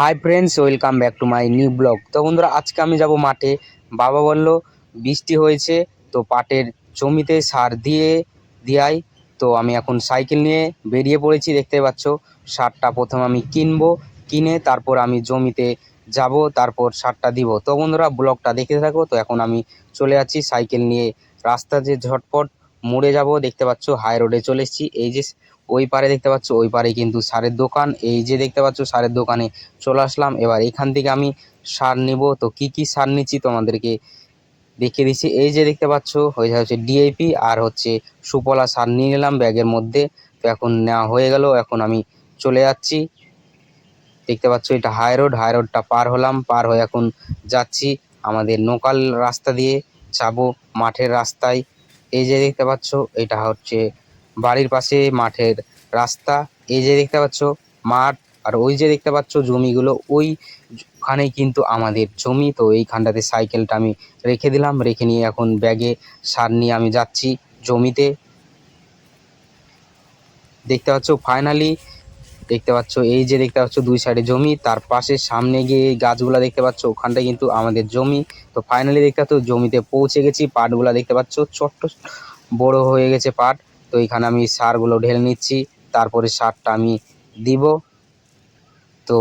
Hi friends welcome back to my new blog তো বন্ধুরা, আজকে আমি যাব মাঠে। বাবা বলল, বৃষ্টি হয়েছে, তো পাটের জমিতে সার দিয়ে, দিয়াই। তো আমি এখন সাইকেল নিয়ে বেরিয়ে পড়েছি, দেখতে পাচ্ছ। সারটা প্রথম আমি কিনবো, কিনে তারপর আমি জমিতে যাব, তারপর সারটা দিব। তো বন্ধুরা ব্লগটা দেখতে থাকো। তো এখন আমি চলে যাচ্ছি সাইকেল নিয়ে। রাস্তা যে ঝটপট, মুড়ে যাব, দেখতে পাচ্ছ হাই রোডে চলে এসেছি। এই যে ওই পারে দেখতে পাচ্ছ, ওই পারে কিন্তু সারের দোকান। এই যে দেখতে পাচ্ছ, সারের দোকানে চলে আসলাম। এবার এখান থেকে আমি সার নিব। তো কি কি সার নিচ্ছি তোমাদেরকে দেখিয়ে দিচ্ছি। এই যে দেখতে পাচ্ছ হয়ে হচ্ছে ডিএপি আর হচ্ছে সুপলা সার নিয়ে নিলাম ব্যাগের মধ্যে। তো এখন নেওয়া হয়ে গেল, এখন আমি চলে যাচ্ছি। দেখতে পাচ্ছ, এটা হাই রোড হাই রোডটা পার হলাম, পার হয়ে এখন যাচ্ছি আমাদের লোকাল রাস্তা দিয়ে। যাব মাঠের রাস্তায়। এই যে দেখতে পাচ্ছ, এটা হচ্ছে বাড়ির পাশে মাঠের রাস্তা। এই যে দেখতে পাচ্ছ মাঠ আর ওই যে দেখতে পাচ্ছ জমিগুলো, ওই ওইখানেই কিন্তু আমাদের জমি। তো এইখানটাতে সাইকেলটা আমি রেখে দিলাম, রেখে নিয়ে এখন ব্যাগে সার নিয়ে আমি যাচ্ছি জমিতে। দেখতে পাচ্ছ ফাইনালি দেখতে পাচ্ছ এই যে দেখতে পাচ্ছ দুই সাইডে জমি, তার পাশে সামনে গিয়ে এই গাছগুলা দেখতে পাচ্ছ ওখানটা কিন্তু আমাদের জমি। তো ফাইনালি দেখতে পাচ্ছ জমিতে পৌঁছে গেছি, পাটগুলা দেখতে পাচ্ছ, ছোট্ট বড় হয়ে গেছে পাট। তো এখানে আমি সারগুলো ঢেলে নিচ্ছি, তারপরে সারটা আমি দিব। তো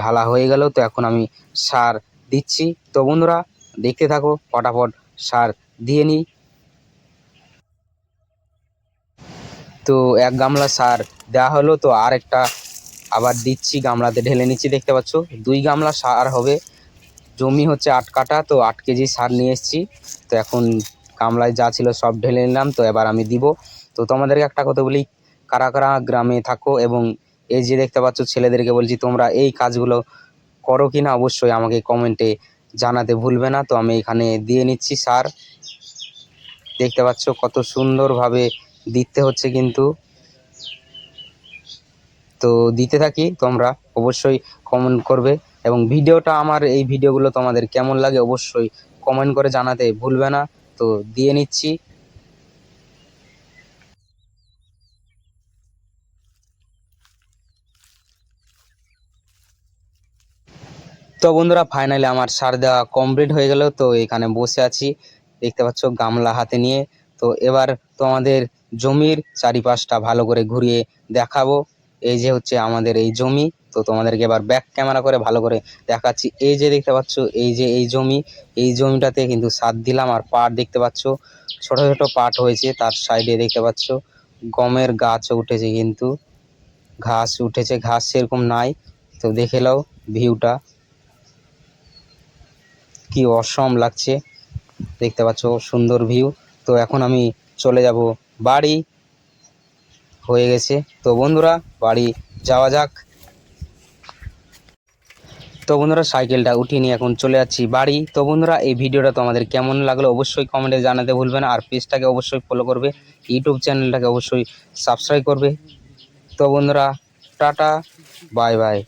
ঢালা হয়ে গেল, তো এখন আমি সার দিচ্ছি। তো বন্ধুরা, দেখতে থাকো, ফটাফট সার দিয়ে নিই। তো এক গামলা সার দেওয়া হলো, তো আর একটা আবার দিচ্ছি, গামলাতে ঢেলে নিচ্ছি, দেখতে পাচ্ছ। দুই গামলা সার হবে। জমি হচ্ছে আট কাটা তো আট কেজি সার নিয়ে এসেছি। তো এখন গামলায় যা ছিল সব ঢেলে নিলাম, তো এবার আমি দিব। তো তোমাদেরকে একটা কথা বলি, কারা কারা গ্রামে থাকো এবং এই যে দেখতে পাচ্ছ ছেলেদেরকে বলছি, তোমরা এই কাজগুলো করো কি না অবশ্যই আমাকে কমেন্টে জানাতে ভুলবে না। তো আমি এখানে দিয়ে নিচ্ছি সার দেখতে পাচ্ছ কত সুন্দরভাবে দিতে হচ্ছে কিন্তু। তো দিতে থাকি, তোমরা অবশ্যই কমেন্ট করবে এবং ভিডিওটা আমার এই ভিডিওগুলো তোমাদের কেমন লাগে অবশ্যই কমেন্ট করে জানাতে ভুলবে না। তো দিয়ে নিচ্ছি। তো বন্ধুরা ফাইনালি আমার সার দেওয়া কমপ্লিট হয়ে গেল। তো এখানে বসে আছি। দেখতে পাচ্ছ, গামলা হাতে নিয়ে। তো এবার তোমাদের জমির চারিপাশটা ভালো করে ঘুরিয়ে দেখাবো। এই যে হচ্ছে আমাদের এই জমি, তো তোমাদেরকে এবার ব্যাক ক্যামেরা করে ভালো করে দেখাচ্ছি। এই যে দেখতে পাচ্ছ, এই যে এই জমি, এই জমিটাতে কিন্তু সার দিলাম আর পাট দেখতে পাচ্ছ। ছোট ছোট পাট হয়েছে, তার সাইডে দেখতে পাচ্ছ, গমের গাছও উঠেছে কিন্তু। ঘাস উঠেছে, ঘাস সেরকম নাই। তো দেখে নাও ভিউটা। কি অসম লাগছে। দেখতে পাচ্ছ, সুন্দর ভিউ। তো এখন আমি চলে যাব বাড়ি। হয়ে গেছে। তো বন্ধুরা, বাড়ি যাওয়া যাক। তো বন্ধুরা, সাইকেলটা উঠিয়ে নিয়ে এখন চলে যাচ্ছি বাড়ি। তো বন্ধুরা, এই ভিডিওটা তোমাদের কেমন লাগল অবশ্যই কমেন্টে জানাতে ভুলবে না। আর পেজটাকে অবশ্যই ফলো করবে। ইউটিউব চ্যানেলটাকে অবশ্যই সাবস্ক্রাইব করবে। তো বন্ধুরা, টাটা বাই বাই